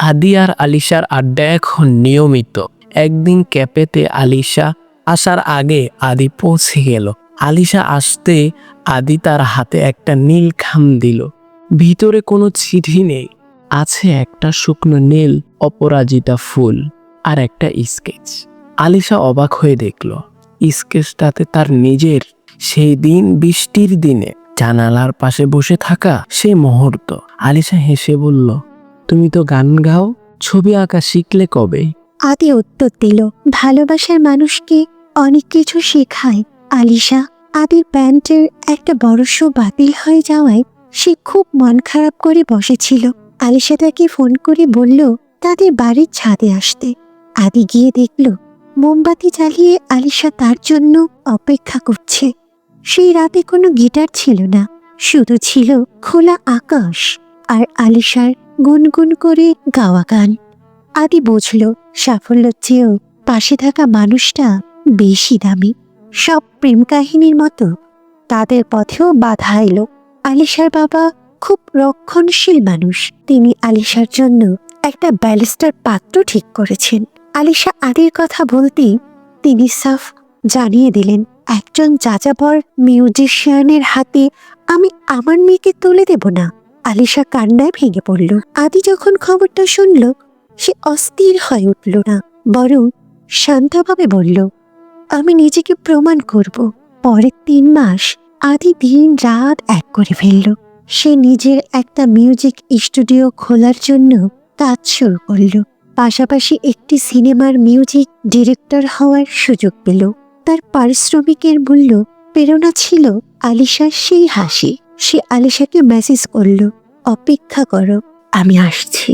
আদি আর আলিশার আড্ডা এখন নিয়মিত। একদিন ক্যাফেতে আলিশা আসার আগে আদি পৌঁছে গেল। আলিশা আসতে আদি তার হাতে একটা নীল খাম দিল। ভিতরে কোনো চিঠি নেই। আছে একটা শুকনো নীল অপরাজিতা ফুল আর একটা স্কেচ। আলিশা অবাক হয়ে দেখল, স্কেচটাতে তার নিজের সেই দিন বৃষ্টির দিনে জানালার পাশে বসে থাকা সেই মুহূর্ত। আলিশা হেসে বলল তুমি তো গান গাও, ছবি আঁকা শিখলে কবে? আদি উত্তর দিল, ভালোবাসার মানুষকে অনেক কিছু শেখায়। আলিশা, আদির প্যান্টের একটা বড় শো বাতিল হয়ে যাওয়ায় সে খুব মন খারাপ করে বসেছিল। আলিশা তাকে ফোন করে বলল, তাদের বাড়ির ছাদে আসতে। আদি গিয়ে দেখল, মোমবাতি জ্বালিয়ে আলিশা তার জন্য অপেক্ষা করছে। সেই রাতে কোনো গিটার ছিল না, শুধু ছিল খোলা আকাশ। আর আলিশার গুনগুন করে গাওয়া গান। আদি বুঝল সাফল্যের চেয়েও পাশে থাকা মানুষটা বেশি দামি। সব প্রেম কাহিনীর মতো। তাদের পথেও বাধা এলো। আলিশার বাবা খুব রক্ষণশীল মানুষ। তিনি আলিশার জন্য একটা ব্যালিস্টার পাত্র ঠিক করেছেন। আলিশা আদির কথা বলতেই তিনি সাফ জানিয়ে দিলেন, একজন যাযাবর মিউজিশিয়ানের হাতে আমি আমার মেয়েকে তুলে দেব না। আলিশা কান্নায় ভেঙে পড়ল। আদি যখন খবরটা শুনল, সে অস্থির হয়ে উঠল না, বরং শান্তভাবে বলল, আমি নিজেকে প্রমাণ করব। পরের তিন মাস আদি দিন রাত এক করে ফেলল। সে নিজের একটা মিউজিক স্টুডিও খোলার জন্য কাজ শুরু করল। পাশাপাশি একটি সিনেমার মিউজিক ডিরেক্টর হওয়ার সুযোগ পেল। তার পারিশ্রমিকের মূল্য প্রেরণা ছিল আলিশার সেই হাসি। সে আলিশাকে মেসেজ করল অপেক্ষা করো আমি আসছি।